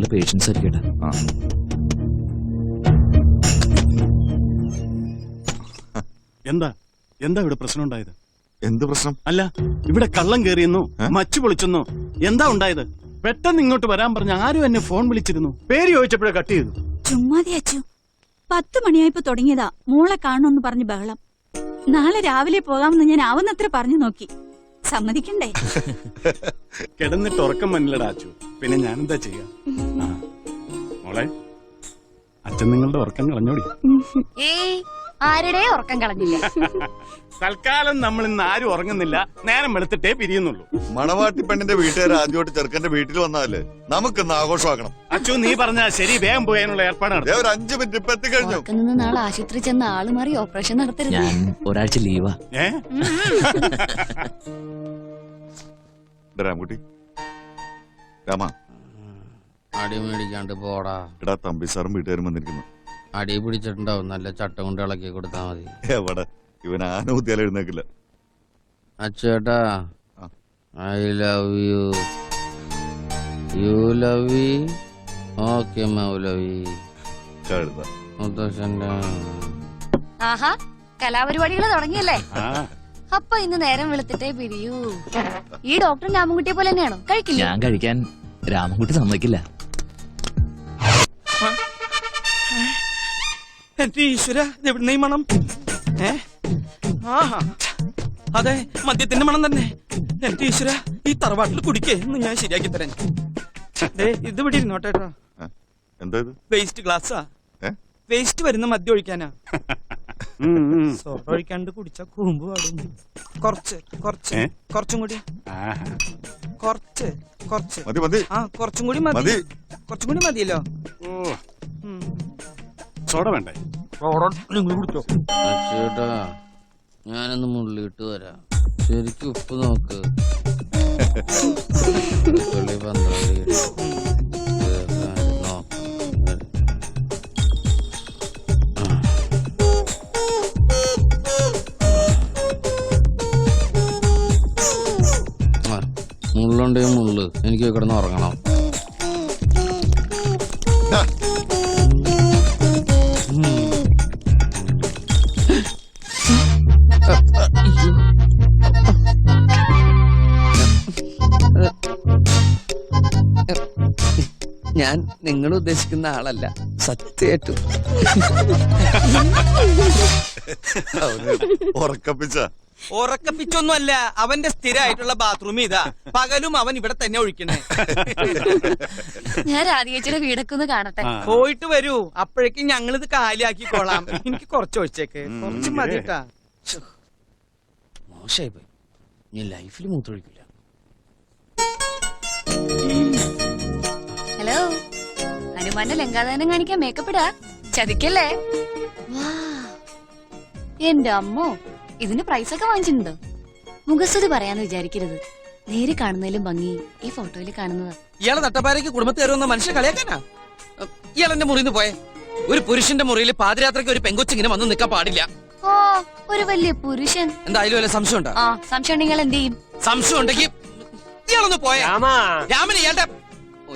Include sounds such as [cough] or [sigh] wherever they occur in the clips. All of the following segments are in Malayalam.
പല പേഷ്യൻസ് ആയിരിക്കട്ടെ. എന്താ? എന്താ ഇവിടെ പ്രശ്നം ഉണ്ടായത്? എന്ത് പ്രശ്നം? അല്ല ഇവിടെ കള്ളം കേറിയെന്നോ? മച്ചു പൊളിച്ചെന്നോ എന്താ ഉണ്ടായത്? പെട്ടെന്ന് ഇങ്ങോട്ട് വരാൻ പറഞ്ഞ ആരും എന്നെ ഫോൺ വിളിച്ചിരുന്നു. പേര് ചോദിച്ചപ്പോഴേ കട്ട് ചെയ്തു. ചുമ്മാതെ അച്ചു. പത്ത് മണിയായപ്പോ തുടങ്ങിയതാ. മോളെ കാണണമെന്ന് പറഞ്ഞു ബഹളം. നാളെ രാവിലെ പോകാമെന്ന് ഞാൻ ആവുന്നത്ര പറഞ്ഞു നോക്കി. സമ്മതിക്കണ്ടേ? [laughs] കിടന്നിട്ട് ഉറക്കം മനിലടാ അച്ചു. പിന്നെ ഞാനെന്താ ചെയ്യാ. മോളെ അച്ഛൻ നിങ്ങളുടെ ഉറക്കം കളഞ്ഞോടി. ഏയ് ആരുടെ ഉറക്കം കളഞ്ഞില്ല. തൽക്കാലം നമ്മൾ ഇന്ന് ആരും ഉറങ്ങുന്നില്ല. നേരം വെളുത്തിട്ടേ പിരിയുന്നുള്ളൂ. മണവാട്ടി പെണ്ണിന്റെ വീട്ടുകാർ ആദ്യമായിട്ട് ചെറുക്കന്റെ വീട്ടിൽ വന്നാലേ നമുക്കിന്ന് ആഘോഷമാക്കണം. അച്ചു നീ പറഞ്ഞ ശരി വേഗം പോയാനുള്ള ഏർപ്പാടാണ് ദേ ഒരു അഞ്ചു മിനിറ്റ് ഇപ്പൊ എത്തിക്കഴിഞ്ഞു ഉറക്കം നിന്ന് നാളെ ആശുപത്രി ചെന്ന് ആൾ മാറി ഓപ്പറേഷൻ നടത്തരുത്. ഞാൻ ഒരാഴ്ച ലീവാ. ഏ? രാമ. അടി മേടിക്കാണ്ട് പോടാ. എടാ തമ്പി സാറും വീട്ടുകാരും വന്നിരിക്കുന്നു. അടി പിടിച്ചിട്ടുണ്ടാവും. നല്ല ചട്ടം കൊണ്ട് ഇളക്കി കൊടുത്താ മതി. എവിടെ? ഇവൻ ആന എഴുന്നേക്കില്ല. അച്ചേട്ടാ. I love you you love okay മൗലവി മുത്തശ്ശന്റെ. ആഹാ കലാപരിപാടികൾ തുടങ്ങിയല്ലേ? അപ്പൊ ഇന്ന് നേരം വെളുത്തിട്ടേ പിരിയൂ. ഈ ഡോക്ടർ രാമൻകുട്ടിയെ പോലെ തന്നെയാണോ? കഴിക്കില്ല? ഞാൻ കഴിക്കാൻ രാമൻകുട്ടി സമ്മതിക്കില്ല. എന്റെ ഈശ്വര എവിടുന്ന ഈ മണം? ഏ? ആഹാ. അതെ മദ്യത്തിന്റെ മണം തന്നെ. എന്റെ ഈശ്വര ഈ തറവാട്ടിൽ കുടിക്കേ എന്ന് ഞാൻ ശരിയാക്കി തരാൻ. ദേ ഇത് ഇവിടെ ഇരിന്നോട്ടേട്ടോ എന്താ ഇത്? വേസ്റ്റ് ഗ്ലാസ്സാ. വേസ്റ്റ് വരുന്ന മദ്യം ഒഴിക്കാനാ. [laughs] സോഡ ഒഴിക്കാണ്ട് കുടിച്ച കൂമ്പ് പാടും. കുറച്ച് കുറച്ച്? കുറച്ചും കൂടി. കൊറച്ച് കുറച്ച് കുറച്ച്. മതി മതി. ആ കുറച്ചും കൂടി മതി. കൊറച്ചും കൂടി മതിയല്ലോ. സോഡ ഉം. ഞാനൊന്ന് മുള്ളിയിട്ട് വരാം. ശരിക്കും ഉപ്പ് നോക്ക്. പന്ത്രണ്ട് മുള്ളുണ്ടെങ്കിൽ മുള്ളു. എനിക്ക് കിടന്ന് ഉറങ്ങണം. ഞാൻ നിങ്ങൾ ഉദ്ദേശിക്കുന്ന ആളല്ല. സത്യമായിട്ടും ഉറക്കപ്പിച്ച. ഉറക്കപ്പിച്ചൊന്നും അല്ല അവന്റെ സ്ഥിരമായിട്ടുള്ള ബാത്റൂം ഇതാ. പകലും അവൻ ഇവിടെ തന്നെ ഒഴിക്കണേ. ഞാൻ രാധികച്ചിയുടെ വീടൊക്കെ ഒന്ന് കാണട്ടെ. പോയിട്ട് വരൂ. അപ്പോഴേക്കും ഞങ്ങൾ ഇത് കാലിയാക്കിക്കോളാം. എനിക്ക് കുറച്ച് ഒഴിച്ചേക്ക്. കുറച്ച് മതി കേട്ടാ. മോശമായി പോയി. ഞാൻ ലൈഫിൽ മൂത്തൊഴിക്കില്ല ഹലോ. ഹനുമാന്റെ ലങ്കാദാനം കാണിക്കാൻ മേക്കപ്പ് ഇടാ. ചതിക്കല്ലേ? വാ. എന്റെ അമ്മോ ഇതിന് പ്രൈസ് ഒക്കെ വാങ്ങിച്ചിട്ടുണ്ടോ. മുഖസ്തുതി പറയാന്ന് വിചാരിക്കരുത്. നേരെ കാണുന്നതിലും ഭംഗി. ഈ ഫോട്ടോയിൽ കാണുന്നതാ. ഇയാളെ നട്ടപ്പാരയ്ക്ക് കുടുംബത്തിൽ വരുന്ന മനുഷ്യ കളിയാക്കാനാ? ഇയാൾ എന്റെ മുറിയിൽ നിന്ന് പോയെ. ഒരു പുരുഷന്റെ മുറിയിൽ പാതിരാത്രിക്ക് ഒരു പെങ്കൊച്ചിങ്ങനെ വന്ന് നിക്കാൻ പാടില്ല. ഓ ഒരു വലിയ പുരുഷൻ. എന്തായാലും വല്ല സംശയം ഉണ്ടോ ആ സംശയം ഉണ്ടെങ്കിൽ എന്ത് ചെയ്യും? സംശയം ഉണ്ടെങ്കിൽ ഇയാളൊന്ന് പോയ. രാമാ. രാമൻ ഇയാളുടെ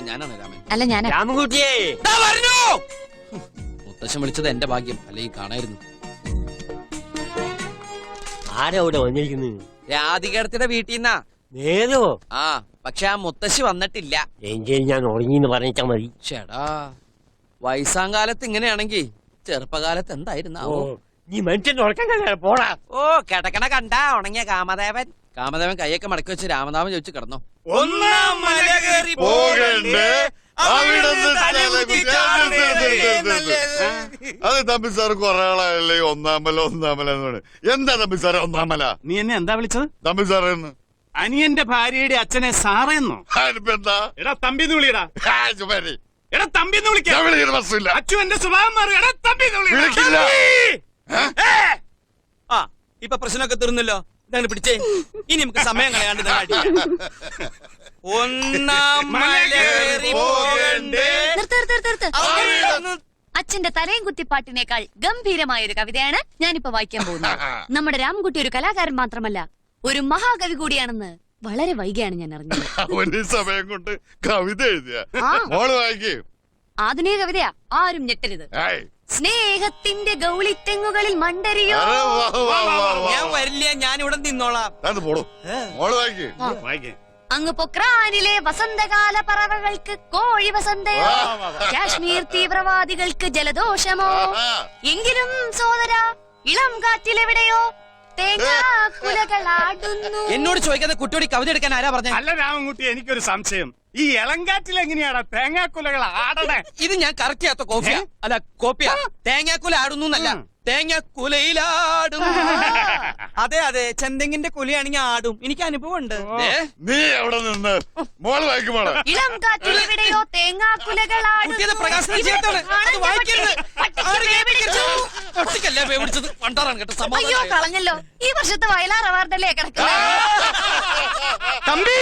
ഞാനാണ് രാമൻ. അല്ല ഞാൻ രാമൻകുട്ടിയേ! പറഞ്ഞു മുത്തശ്ശൻ വിളിച്ചത് എന്റെ ഭാഗ്യം അല്ലെങ്കിൽ കാണായിരുന്നു. ആരാ ഇവിടെ വന്നിരിക്കുന്നത് രാധികടത്തിന്റെ വീട്ടിൽ നിന്നാ. നേരോ ആ പക്ഷെ ആ മുത്തശ്ശി വന്നിട്ടില്ല. എങ്കിൽ ഞാൻ ഉറങ്ങിന്ന് പറഞ്ഞാ മതി. ചേടാ വയസ്സാം കാലത്ത് ഇങ്ങനെയാണെങ്കിൽ ചെറുപ്പകാലത്ത് എന്തായിരുന്നു നീ മനുഷ്യൻ ഉറക്കാൻ കഴിയാ പോടാ. ഓ കിടക്കണ കണ്ട ഉണങ്ങിയ കാമദേവൻ. കാമദേവൻ കൈയൊക്കെ മടക്കി വെച്ച് രാമനാമം ചോദിച്ചു കിടന്നു. ഒന്നാം മല കയറി പോകണ്ടേ? അത് തമ്പി സാർ കൊറേ ആളായല്ലേ? ഒന്നാമല ഒന്നാമല എന്ന് പറയും. എന്താ തമ്പി സാറേ ഒന്നാമല നീ എന്നെ എന്താ വിളിച്ചത്? തമ്പി സാറേ എന്ന്. അനിയന്റെ ഭാര്യയുടെ അച്ഛനെ സാറേന്നോ എന്താ? എടാ തമ്പിന്ന് വിളിയടാ ആ, ചുമ്മാരി. എടാ തമ്പിന്ന് ഞാൻ വിളിക്കാം അച്ചു എന്റെ സ്വഭാവം മാറി. എടാ തമ്പിന്ന് വിളിക്കില്ല. ഇപ്പൊ പ്രശ്നമൊക്കെ തീർന്നല്ലോ. ഇതങ്ങനെ പിടിച്ചേ. ഇനി നമുക്ക് സമയം കളയാണ്ട് ഇതങ്ങ് അടിക്കാം. ഒന്നാം പോകണ്ടേ? നിർത്ത് നിർത്ത് നിർത്ത് നിർത്ത്. അച്ഛന്റെ തലയും കുത്തിപ്പാട്ടിനേക്കാൾ ഗംഭീരമായ ഒരു കവിതയാണ് ഞാനിപ്പോ വായിക്കാൻ പോകുന്നത്. നമ്മുടെ രാംകുട്ടി ഒരു കലാകാരൻ മാത്രമല്ല ഒരു മഹാകവി കൂടിയാണെന്ന് വളരെ വൈകിയാണ് ഞാൻ അറിഞ്ഞത്. അവൻ ഈ സമയം കൊണ്ട് കവിത എഴുതിയ. ആ. മോൾ വായിക്കേ. ആധുനിക കവിതയാ. ആരും ഞെട്ടരുത്. സ്നേഹത്തിന്റെ ഗൗളിത്തെങ്ങുകളിൽ മണ്ടരിയോ? ഞാൻ വരില്ല ഞാൻ ഇവിടെ നിന്നോളാം അങ്ങ് പൊക്രാനിലെ വസന്തകാല പറവകൾക്ക് കോഴി വസന്തയോ കാശ്മീർ തീവ്രവാദികൾക്ക് ജലദോഷമോ? എങ്കിലും സോദര ഇളം കാറ്റിലെവിടെയോ? എന്നോട് ചോദിക്കാതെ കുട്ടിയോട് കവിത എടുക്കാൻ ആരാ പറഞ്ഞ? അല്ല രാമൻകുട്ടി എനിക്കൊരു സംശയം. ഈ ഇളങ്കാറ്റിൽ എങ്ങനെയാടാ തേങ്ങാക്കുലകൾ ആടണേ? ഇത് ഞാൻ കറക്റ്റ് ചെയ്യാത്ത കോപ്പിയാ അല്ല കോപ്പിയാ തേങ്ങാക്കുല ആടുന്നു എന്നല്ല. തേങ്ങാക്കുലയിലാടും. അതെ അതെ ചെന്തെങ്ങിന്റെ കുലയാണെങ്കിൽ ആടും. എനിക്ക് അനുഭവം ഉണ്ട് നീ എവിടെ നിന്ന്? മോൾ. കുട്ടിയത് പ്രകാശനം ചെയ്യത്താണ് അത് വായിക്കരുത്. ആര് പണ്ടാറാണ് കേട്ടോ അയ്യോ സമാധാനം കളഞ്ഞല്ലോ. ഈ വർഷത്തെ വയലാർ അവാർഡല്ലേ കിടക്കുന്നത്? തമ്പി!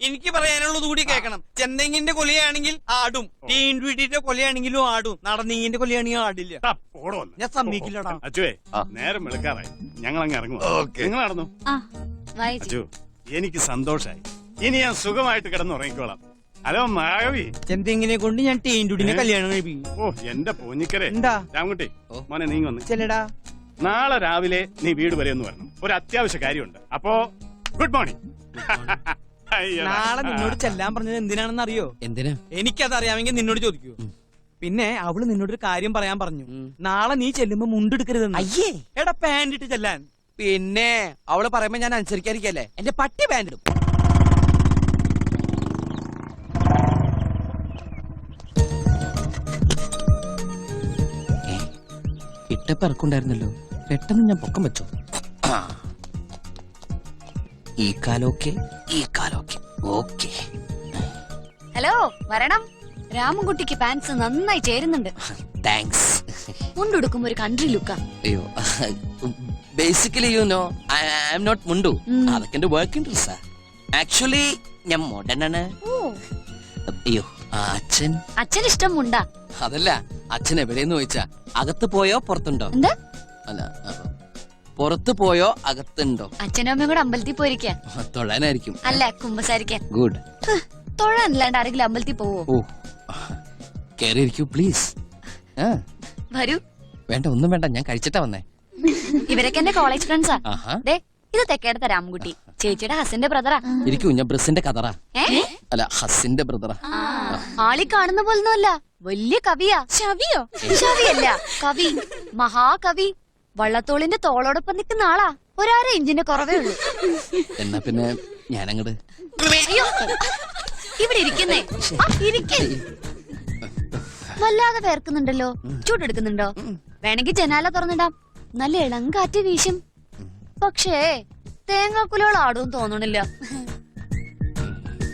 എനിക്ക് പറയാനുള്ളത് കൂടി കേൾക്കണം. ചെന്തെങ്ങിന്റെ കൊലയാണെങ്കിൽ ആടും. ടീൻവീട്ടിന്റെ കൊലയാണെങ്കിലും ആടും. നടന്നീങ്ങിന്റെ കൊലയാണെങ്കിൽ ആടില്ല. ഞാൻ സമ്മതിക്കില്ലടാ. അച്ചുവേ നേരം വെളുക്കാറായി. ഞങ്ങൾ അങ്ങ് ഇറങ്ങും നിങ്ങൾ നടന്നു? അച്ചു. എനിക്ക് സന്തോഷായി. ഇനി ഞാൻ സുഖമായിട്ട് കിടന്നുറങ്ങിക്കോളാം ഹലോ മാധവി. ചെന്തെങ്ങിനെ കൊണ്ട് ഞാൻ ടീൻഡുടിനെ കല്യാണം കഴിപ്പിക്കും. ഓ എന്റെ പോഞ്ഞിക്കരെ. എന്താ? രാമൻകുട്ടി മോനെ നീ വന്ന്. ചെല്ലടാ. നാളെ രാവിലെ നീ വീട് വരെ ഒന്ന് വരണം. ഒരു അത്യാവശ്യ കാര്യമുണ്ട്. അപ്പോ ഗുഡ് മോർണിംഗ്. നാളെ നിന്നോട് ചെല്ലാൻ പറഞ്ഞത് എന്തിനാണെന്ന് അറിയോ? എന്തിനാ? എനിക്കത് അറിയാമെങ്കിൽ നിന്നോട് ചോദിക്കൂ. പിന്നെ അവൾ നിന്നോട് ഒരു കാര്യം പറയാൻ പറഞ്ഞു. നാളെ നീ ചെല്ലുമ്പോ മുണ്ടെടുക്കരുത് അയ്യേ. എടാ പാന്റ് ഇട്ട് ചെല്ലാൻ. പിന്നെ അവൾ പറയുമ്പോ ഞാൻ അനുസരിക്കാതിരിക്കല്ലേ എന്റെ പട്ടി പാന്റ് ഇടും. ഇട്ടപ്പിറക്കുണ്ടായിരുന്നല്ലോ പെട്ടെന്ന് ഞാൻ പൊക്കം വെച്ചു. ഈ കാലോക്കെ ഈ കാലോക്കെ ഓക്കെ. ഹലോ വരണം. രാമൻകുട്ടിക്ക് പാൻസ് നന്നായി ചേരുന്നുണ്ട്. താങ്ക്സ് മുണ്ടുടുക്കും ഒരു കൺട്രി ലുക്കാ അയ്യോ. Basically you know I am not മുണ്ടു. ഉം. അതൊക്കെ എന്റെ വർക്ക് ഇൻട്രസ്റ്റ് ആക്ച്വലി ഞാൻ മോഡേൺ ആണ് ഓ. അയ്യോ ആ അച്ഛൻ. അച്ഛൻ ഇഷ്ടം മുണ്ടാ. അതല്ല അച്ഛൻ എവിടെയെന്ന് ചോദിച്ചാ അകത്ത് പോയോ പുറത്തുണ്ടോ? എന്താ? അല്ല പുറത്ത് പോയോ? അകത്തുണ്ടോ? അച്ഛനും അമ്മയും കൂടെ അമ്പലത്തിൽ പോയിരിക്കാൻ തൊഴാനായിരിക്കും. അല്ല കുമ്പസാരിക്കാൻ ഗുഡ്. തൊഴാനില്ലാണ്ട് ആരെങ്കിലും അമ്പലത്തിൽ പോവോ? ഓ കേറിയിരിക്കൂ പ്ലീസ്. ആ. വരൂ. വേണ്ട ഒന്നും വേണ്ട ഞാൻ കഴിച്ചിട്ടാ വന്നേ. ഇവരൊക്കെ എന്റെ കോളേജ് ഫ്രണ്ട്സാ ദേ ഇത് തെക്കേടത്തെ രാമൻകുട്ടി ചേച്ചിയുടെ ഹസിന്റെ ബ്രദറാ ഇരിക്കൂ ഞാൻ ബ്രസിന്റെ കഥറാ. അല്ല ഹസിന്റെ ബ്രദറാ ആളി കാണുന്ന പോലൊന്നുമല്ല. വലിയ കവിയാ. ചവിയോ ചവിയല്ല കവി. മഹാകവി. വള്ളത്തോളിന്റെ തോളോടൊപ്പം നിൽക്കുന്ന ആളാ. ഒരാറ് ഇഞ്ചിന്റെ കുറവേ ഉള്ളൂ. എന്നാ പിന്നെ ഞാനങ്ങട് അയ്യോ, ഇവിടെ ഇരിക്കുന്നേ. ആ, ഇരിക്ക്. വല്ലാതെ വേർക്കുന്നുണ്ടല്ലോ. ചൂടെടുക്കുന്നുണ്ടോ? വേണമെങ്കിൽ ജനാല തുറന്നിടാം. നല്ല ഇളം കാറ്റ് വീശും. പക്ഷേ തേങ്ങാക്കുലകൾ ആടും തോന്നണില്ല.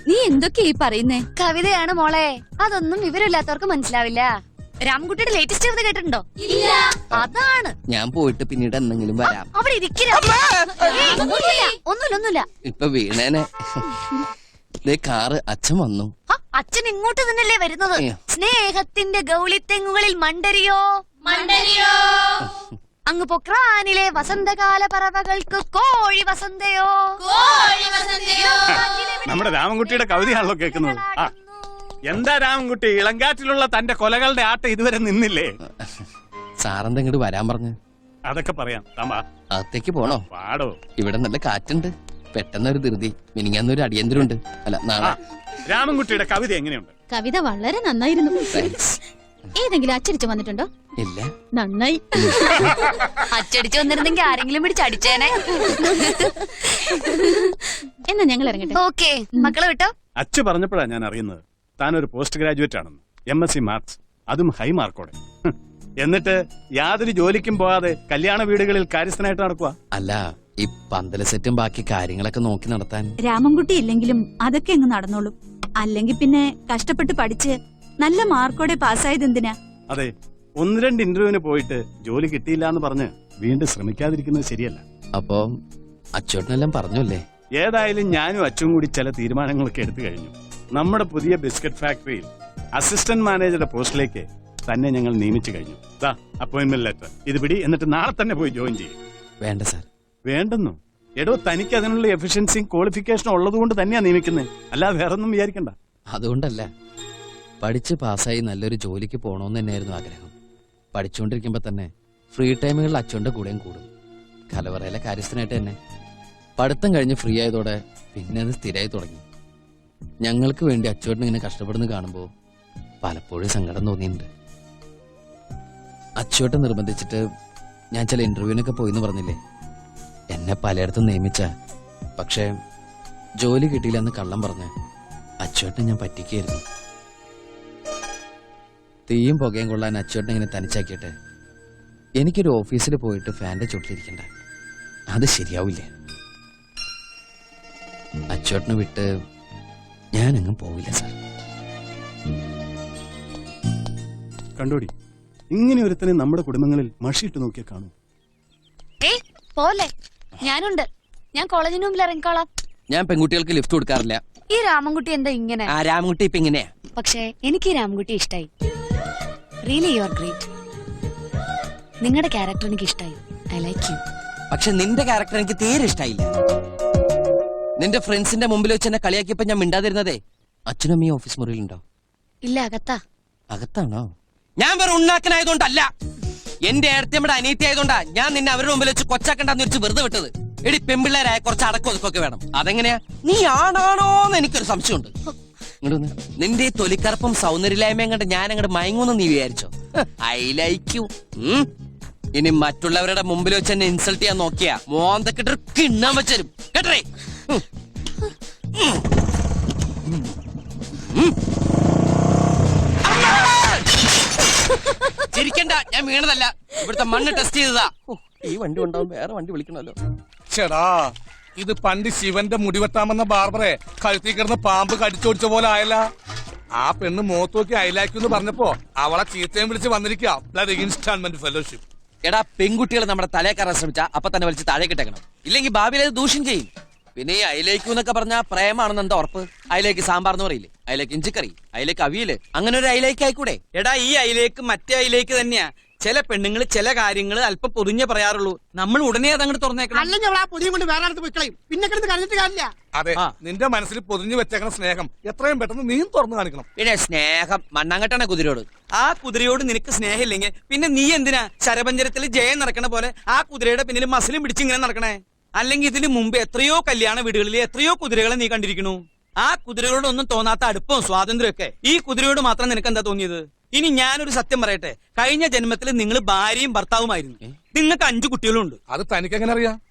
നീ എന്തൊക്കെയാ ഈ പറയുന്നേ? കവിതയാണ് മോളെ. അതൊന്നും വിവരമില്ലാത്തവർക്ക് മനസ്സിലാവില്ല. രാംകുട്ടിയുടെ ലേറ്റസ്റ്റ് കവിത കേട്ടിട്ടുണ്ടോ? ഇല്ല. അതാണ്. ഞാൻ പോയിട്ട് പിന്നീട് എന്തെങ്കിലും വരാം. അവിടെ ഇരിക്കില്ല ഒന്നുമില്ല ഒന്നുമില്ല ഒന്നുമില്ല. ഇപ്പൊ വീണേനെ. ദേ കാറ് അച്ഛൻ വന്നു. ആ, അച്ഛൻ ഇങ്ങോട്ട് തന്നെയല്ലേ വരുന്നത്? സ്നേഹത്തിന്റെ ഗൗളിത്തെങ്ങുകളിൽ മണ്ടരിയോ? മണ്ടരിയോ? അങ്ങ് പൊക്രാനിലെ വസന്തകാല പറവകൾക്ക് കോഴി വസന്തയോ? കോഴി വസന്തയോ? നമ്മുടെ രാമൻകുട്ടിയുടെ കവിതയാണല്ലോ കേൾക്കുന്നത്. എന്താ രാമൻകുട്ടി ഇളങ്കാറ്റിലുള്ള തന്റെ കൊലകളുടെ ആട്ടം ഇതുവരെ നിന്നില്ലേ? സാറെന്താ ഇങ്ങോട്ട് വരാൻ പറഞ്ഞു. അതൊക്കെ പറയാം. തമ്പാ അകത്തേക്ക് പോണോ? പാടോ ഇവിടെ നല്ല കാറ്റുണ്ട്. പെട്ടെന്നൊരു ധൃതി. മിനിങ്ങാന്നൊരു അടിയന്തരമുണ്ട് അല്ല നാളെ. രാമൻകുട്ടിയുടെ കവിത എങ്ങനെയുണ്ട്? കവിത വളരെ നന്നായിരുന്നു. ഏതെങ്കിലും അച്ചടിച്ചു വന്നിട്ടുണ്ടോ? ഇല്ല. നന്നായി. അച്ചടിച്ചു വന്നിരുന്നെങ്കിൽ ആരെങ്കിലും പിടിച്ച് അടിച്ചേനെ. എന്നാ ഞങ്ങൾ ഇറങ്ങട്ടെ. ഓക്കെ. മക്കളെ വിട്ടോ? അച്ഛ പറഞ്ഞപ്പോഴാ ഞാൻ അറിയുന്നത്. താൻ ഒരു പോസ്റ്റ് ഗ്രാജുവേറ്റ് ആണെന്ന്. എം എസ് സി മാർക്സ് അതും ഹൈ. മാർക്കോടെ എന്നിട്ട് യാതൊരു ജോലിക്കും പോകാതെ കല്യാണ വീടുകളിൽ കാര്യസ്ഥനായിട്ട് നടക്കുക അല്ല ഈ പന്തല സെറ്റും ബാക്കി കാര്യങ്ങളൊക്കെ നോക്കി നടത്താൻ. രാമൻകുട്ടി ഇല്ലെങ്കിലും അതൊക്കെ അങ്ങ് നടന്നോളും. അല്ലെങ്കിൽ പിന്നെ കഷ്ടപ്പെട്ട് പഠിച്ച് നല്ല മാർക്കോടെ പാസ്സായത് എന്തിനാ? അതെ ഒന്ന് രണ്ട് ഇന്റർവ്യൂവിന് പോയിട്ട് ജോലി കിട്ടിയില്ല എന്ന് പറഞ്ഞ് വീണ്ടും ശ്രമിക്കാതിരിക്കുന്നത് ശരിയല്ല. അപ്പൊ അച്ചോട്ടനെല്ലാം പറഞ്ഞല്ലേ? ഏതായാലും ഞാനും അച്ചും കൂടി ചില തീരുമാനങ്ങളൊക്കെ എടുത്തു കഴിഞ്ഞു. നമ്മുടെ പുതിയ ബിസ്ക്കറ്റ് ഫാക്ടറിയിൽ അസിസ്റ്റന്റ് മാനേജറുടെ പോസ്റ്റിലേക്ക് തന്നെ ഞങ്ങൾ നിയമിച്ചു കഴിഞ്ഞു. ദാ അപ്പോയിന്റ്മെന്റ് ലെറ്റർ ഇത് പിടി എന്നിട്ട് നാളെ തന്നെ പോയി ജോയിൻ ചെയ്യും. വേണ്ട സാർ. വേണ്ടെന്നു? എടോ തനിക്ക് അതിനുള്ള എഫിഷ്യൻസിയും ക്വാളിഫിക്കേഷനും ഉള്ളതുകൊണ്ട് തന്നെയാ നിയമിക്കുന്നത് അല്ലാതെ വേറെ ഒന്നും വിചാരിക്കണ്ട. അതുകൊണ്ടല്ല. പഠിച്ച് പാസ്സായി നല്ലൊരു ജോലിക്ക് പോകണമെന്ന് തന്നെയായിരുന്നു ആഗ്രഹം. പഠിച്ചുകൊണ്ടിരിക്കുമ്പോൾ തന്നെ ഫ്രീ ടൈമുകളിൽ അച്ഛന്റെ കൂടെയും കൂടും. കലവറയിലെ കാര്യസ്ഥനായിട്ട് തന്നെ. പഠിത്തം കഴിഞ്ഞ് ഫ്രീ ആയതോടെ പിന്നെ അത് സ്ഥിരമായി തുടങ്ങി. ഞങ്ങൾക്ക് വേണ്ടി അച്ചോട്ടൻ ഇങ്ങനെ കഷ്ടപ്പെടുന്നു കാണുമ്പോൾ പലപ്പോഴും സങ്കടം തോന്നിയിട്ടുണ്ട്. അച്ചോട്ടൻ നിർബന്ധിച്ചിട്ട് ഞാൻ ചില ഇന്റർവ്യൂവിനൊക്കെ പോയിന്ന് പറഞ്ഞില്ലേ? എന്നെ പലയിടത്തും നിയമിച്ച പക്ഷേ ജോലി കിട്ടിയില്ലെന്ന് കള്ളം പറഞ്ഞ് അച്ചോട്ടൻ ഞാൻ പറ്റിക്കായിരുന്നു തീയും പുകയും കൊള്ളാൻ അച്ചോട്ടൻ ഇങ്ങനെ തനിച്ചാക്കിയിട്ട് എനിക്കൊരു ഓഫീസിൽ പോയിട്ട് ഫാന്റെ ചുട്ടിലിരിക്കണ്ട അത് ശരിയാവില്ലേ. അച്ചുവേട്ടനെ വിട്ട് ഞാനെങ്ങും പോവില്ല സാർ. കണ്ടോടി ഇങ്ങനെ ഒരുത്തനെ നമ്മുടെ കുടുംബങ്ങളിൽ മഷിയിട്ട് നോക്കിയാൽ കാണൂ. ഏ പോലെ ഞാനുണ്ട്. ഞാൻ കോളേജിന് മുമ്പിൽ ഇറങ്ങിക്കോളാം. ഞാൻ പെൺകുട്ടികൾക്ക് ലിഫ്റ്റ് കൊടുക്കാറില്ല. ഈ രാമൻകുട്ടി എന്താ ഇങ്ങനെ? ആ രാമൻകുട്ടി ഇപ്പൊ ഇങ്ങനെയാ. പക്ഷേ എനിക്ക് ഈ രാമൻകുട്ടി ഇഷ്ടായി. റിയലി യു ആർ ഗ്രേറ്റ് നിങ്ങളുടെ ക്യാരക്ടർ എനിക്ക് ഇഷ്ടായി. ഐ ലൈക്ക് യു പക്ഷെ നിന്റെ ക്യാരക്ടർ എനിക്ക് തീരെ ഇഷ്ടായില്ല. നിന്റെ ഫ്രണ്ട്സിന്റെ മുമ്പിൽ വെച്ച് എന്നെ കളിയാക്കിയപ്പോ ഞാൻ മിണ്ടാതിരുന്നതേ? അച്ഛനും അമ്മയും ഓഫീസ് മുറിയിലുണ്ടോ ഇല്ല അകത്താ. അകത്താണോ? ഞാൻ വേറെ ഉണ്ണാക്കനായതുകൊണ്ടല്ല. എന്റെ ഏടത്തിയമ്മയുടെ അനീതി ആയതുകൊണ്ടാ ഞാൻ നിന്നെ അവരുടെ മുമ്പിൽ വെച്ച് കൊച്ചാക്കണ്ടെന്ന് വെച്ച് വെറുതെ വിട്ടത്. എടി പെമ്പിള്ളേരായ കുറച്ച് അടക്കം ഒതുക്കൊക്കെ വേണം. അതെങ്ങനെയാ? നീ ആണാണോന്ന് എനിക്കൊരു സംശയമുണ്ട്. നിന്റെ ഈ തൊലിക്കറുപ്പും സൗന്ദര്യലായ്മയും കണ്ട് ഞാൻ അങ്ങോട്ട് മയങ്ങൂന്ന് നീ വിചാരിച്ചോ? ഐ ലൈക്ക് യു ഇനി മറ്റുള്ളവരുടെ മുമ്പിൽ വെച്ച് എന്നെ ഇൻസൾട്ട് ചെയ്യാൻ നോക്കിയാ മോന്തക്കിട്ടൊരു കിണ്ണാൻ വെച്ചരും കേട്ടേ ചിരിക്കണ്ട ഞാൻ വീണതല്ല. ഇവിടുത്തെ മണ്ണ് ടെസ്റ്റ് ചെയ്തതാ. ഈ വണ്ടി ഉണ്ടാവും വേറെ വണ്ടി വിളിക്കണല്ലോ ചേടാ ഇത് പണ്ട് ശിവന്റെ മുടിവെട്ടാമെന്ന ബാർബറെ കഴുത്തിൽ കിടന്ന് പാമ്പ് കടിച്ചോടിച്ച പോലെ ആയല്ല. ആ പെണ്ണ് മുഖത്ത് നോക്കി എന്ന് പറഞ്ഞപ്പോ അവളെ ചീത്തയും വിളിച്ച് വന്നിരിക്കുക ഇൻസ്റ്റാൾമെന്റ് ഫെലോഷിപ്പ് എടാ പെൺകുട്ടികൾ നമ്മുടെ തലേ കയറാൻ ശ്രമിച്ചാ അപ്പൊ തന്നെ വലിച്ച് താഴേക്കിട്ടേക്കണം കിട്ടക്കണം ഇല്ലെങ്കിൽ ഭാവിയിൽ അത് ദൂഷ്യം ചെയ്യും. പിന്നെ ഈ അയിലേക്ക് എന്നൊക്കെ പറഞ്ഞാ പ്രേമാണെന്ന് എന്താ ഉറപ്പ്? അയിലേക്ക് സാമ്പാർ എന്ന് പറയില്ലേ? അയിലേക്ക് ഇഞ്ചിക്കറി അയിലേക്ക് അവിയൽ അങ്ങനെ ഒരു അയിലേക്ക് ആയിക്കൂടെ? എടാ ഈ അയിലേക്ക് മറ്റേ അയിലേക്ക് തന്നെയാ. ചില പെണ്ണുങ്ങൾ ചില കാര്യങ്ങൾ അല്പം പൊതിഞ്ഞേ പറയാറുള്ളൂ. നമ്മൾ ഉടനെ അതങ്ങോട്ട് തുറന്നേക്കണം. അല്ലെങ്കിൽ അവൾ ആ പൊതിയും കൊണ്ട് വേറെ അടുത്ത് പോയിക്കളയും പിന്നെ കിടന്ന് കരഞ്ഞിട്ട് കാര്യമില്ല. അതെ നിന്റെ മനസ്സിൽ പൊതിഞ്ഞു വെച്ചേക്കണ സ്നേഹം എത്രയും പെട്ടെന്ന് നീ തുറന്നു കാണിക്കണം. പിന്നെ സ്നേഹം മണ്ണാങ്കട്ടാണ് കുതിരയോട്. ആ കുതിരയോട് നിനക്ക് സ്നേഹമില്ലെങ്കിൽ പിന്നെ നീ എന്തിനാ ശരപഞ്ചരത്തിൽ ജയം നടക്കണ പോലെ ആ കുതിരയുടെ പിന്നിൽ മസിലും പിടിച്ചിങ്ങനെ നടക്കണേ? അല്ലെങ്കിൽ ഇതിന് മുമ്പ് എത്രയോ കല്യാണ വീടുകളിൽ എത്രയോ കുതിരകളെ നീ കണ്ടിരിക്കുന്നു ആ കുതിരകളോടൊന്നും തോന്നാത്ത അടുപ്പവും സ്വാതന്ത്ര്യവും ഒക്കെ ഈ കുതിരയോട് മാത്രം നിനക്ക് എന്താ തോന്നിയത്? ഇനി ഞാനൊരു സത്യം പറയട്ടെ. കഴിഞ്ഞ ജന്മത്തിൽ നിങ്ങൾ ഭാര്യയും ഭർത്താവുമായിരുന്നു. നിങ്ങൾക്ക് അഞ്ചു കുട്ടികളുണ്ട്. അത് തനിക്ക് എങ്ങനെ അറിയാം?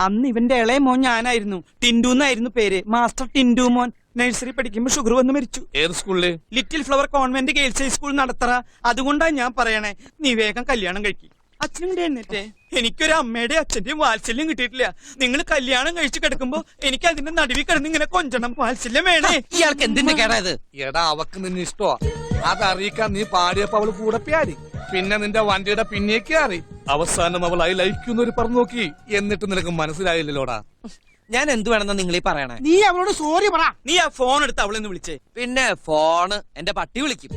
അന്ന് ഇവന്റെ ഇളയ മോൻ ഞാനായിരുന്നു. ടിൻഡു എന്നായിരുന്നു പേര്. മാസ്റ്റർ ടിൻഡു മോൻ നഴ്സറി പഠിക്കുമ്പോൾ ഷുഗർ വന്ന് മരിച്ചു. ഏത് സ്കൂളിൽ? Little flower convent girls high school Nadathara. അതുകൊണ്ടാണ് ഞാൻ പറയണേ നീ വേഗം കല്യാണം കഴിക്കും. അച്ഛനും കൂടെ എഴുന്നേറ്റേ എനിക്കൊരു അമ്മയുടെ അച്ഛന്റെയും വാത്സല്യം കിട്ടിയിട്ടില്ല. നിങ്ങൾ കല്യാണം കഴിച്ചു കിടക്കുമ്പോ എനിക്ക് അതിന്റെ നടുവിൽ കിടന്ന് ഇങ്ങനെ കൊഞ്ചണം. വാത്സല്യം വേണേ. ഇയാൾക്ക് എന്തിന്റെ കേടായത്? എടാ അവക്ക് നിന്നെ ഇഷ്ടമാ അതറിയിക്കാൻ നീ പാടിയപ്പോ അവൾ കൂടെ പ്യാരി. പിന്നെ നിന്റെ വണ്ടിയുടെ പിന്നേക്ക് അറി അവസാനം അവൾ ഐ ഒരു പറഞ്ഞു നോക്കി. എന്നിട്ട് നിനക്ക് മനസ്സിലായില്ലല്ലോടാ. ഞാൻ എന്ത് വേണമെന്ന് നിങ്ങൾ ഈ പറയണേ? നീ അവളോട് സോറി പറ. നീ ആ ഫോൺ എടുത്ത് അവളെന്ന് വിളിച്ചേ. പിന്നെ ഫോണ് എന്റെ പട്ടി വിളിക്കും.